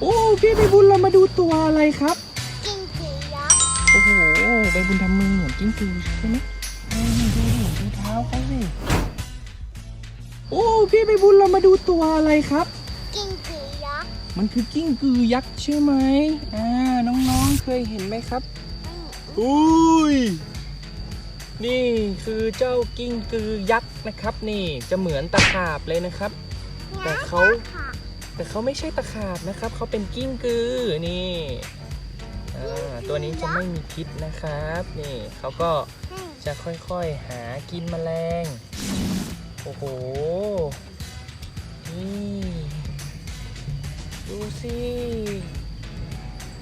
โอ้พี่ใบบุญเรามาดูตัวอะไรครับ กิ้งกือยักษ์โอ้โหใบบุญทำมือเหมือนกิ้งกือใช่ไหมเออนี่ดูดิดูเท้าเขาสิโอ้พี่ใบบุญเรามาดูตัวอะไรครับ กิ้งกือยักษ์มันคือกิ้งกือยักษ์ใช่ไหมอ่าน้องๆเคยเห็นไหมครับอืมอุ้ยนี่คือเจ้ากิ้งกือยักษ์นะครับ นี่จะเหมือนตะขาบเลยนะครับ แต่เขาค่ะ แต่เขาไม่ใช่ตะขาบนะครับ เขาเป็นกิ้งกือนี่อ่าตัวนี้จะไม่มีพิษนะครับ นี่เขาก็อืมจะค่อยๆหากินแมลง โอ้โห นี่ ดูสิ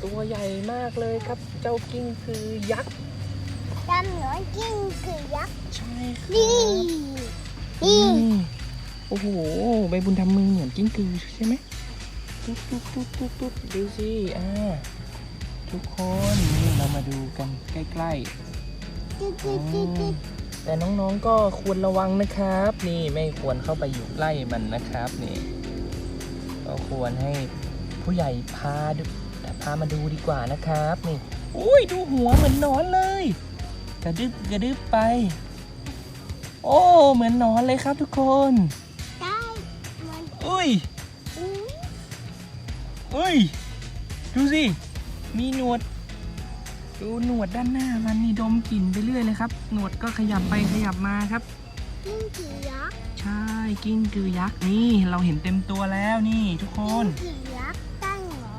ตัวใหญ่มากเลยครับ เจ้ากิ้งกือยักษ์ดำเหมือนกิ้งกือยักษ์ ใช่ครับนี่นี่นี่ โอ้โห ใบบุญทำมือเหมือนกิ้งกือใช่ไหมตุ๊ดตุ๊ดตุ๊ดตุ๊ดตุ๊ดดูสิอ่าทุกคนนี่เรามาดูกันใกล้ๆจุดอืจุดจุดจุมดแต่น้องๆก็ควรระวังนะครับ นี่ไม่ควรเข้าไปอยู่ใกล้มันนะครับนี่ก็ควรให้ผู้ใหญ่พาดูพามาดูดีกว่านะครับนี่อุ้ยดูหัวเหมือนหนอนเลย กระดึบกระดึบไป โอ้ เหมือนหนอนเลยครับทุกคนได้มัน อุ้ยอุ้ยอุ้ย ดูสิ มีหนวด ดูหนวดด้านหน้ามันนี่ดมกลิ่นไปเรื่อยเลยครับ หนวดก็ขยับไปขยับมาครับ กิ้งกือยักษ์ใช่ กิ้งกือยักษ์นี่เราเห็นเต็มตัวแล้วนี่ทุกคกิ้นงกือยักษ์ตั้งเหรอ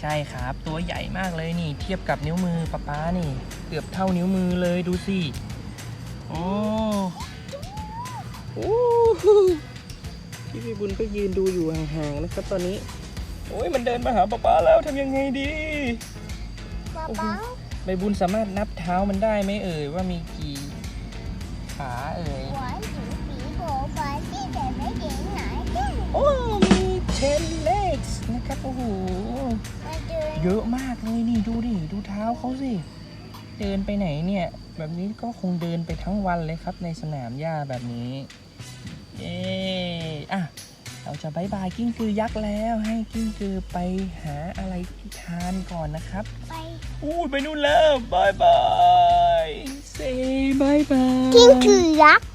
ใช่ครับ ตัวใหญ่มากเลยนี่ เทียบกับนิ้วมือป๊าป๊านี่ เกือบเท่านิ้วมือเลยดูสิ โอ้ พี่พี่บุญก็ยืนดูอยู่ห่างๆนะครับตอนนี้ โอ้ยมันเดินมาหาป๊าป๊าแล้วทำยังไงดีป๊าโอ้โหป๊าใบบุญสามารถนับเท้ามันได้ไหมเอ่ยว่ามีกี่ขาเอ่ยหวานถึงปีโบไปที่แต่ไม่เห็นไหนกิ้งโอ้มี10 legs นะครับโอ้โหมาเดินเยอะมากเลยนี่ดูดิดูเท้าเขาสิเดินไปไหนเนี่ยแบบนี้ก็คงเดินไปทั้งวันเลยครับในสนามหญ้าแบบนี้เย้อะ เราจะบายบายกิ้งกือยักษ์แล้วให้กิ้งกือไปหาอะไรที่ทานก่อนนะครับไปอู้ยไปนู่นแล้วบายบายเซบายบายกิ้งกือยักษ์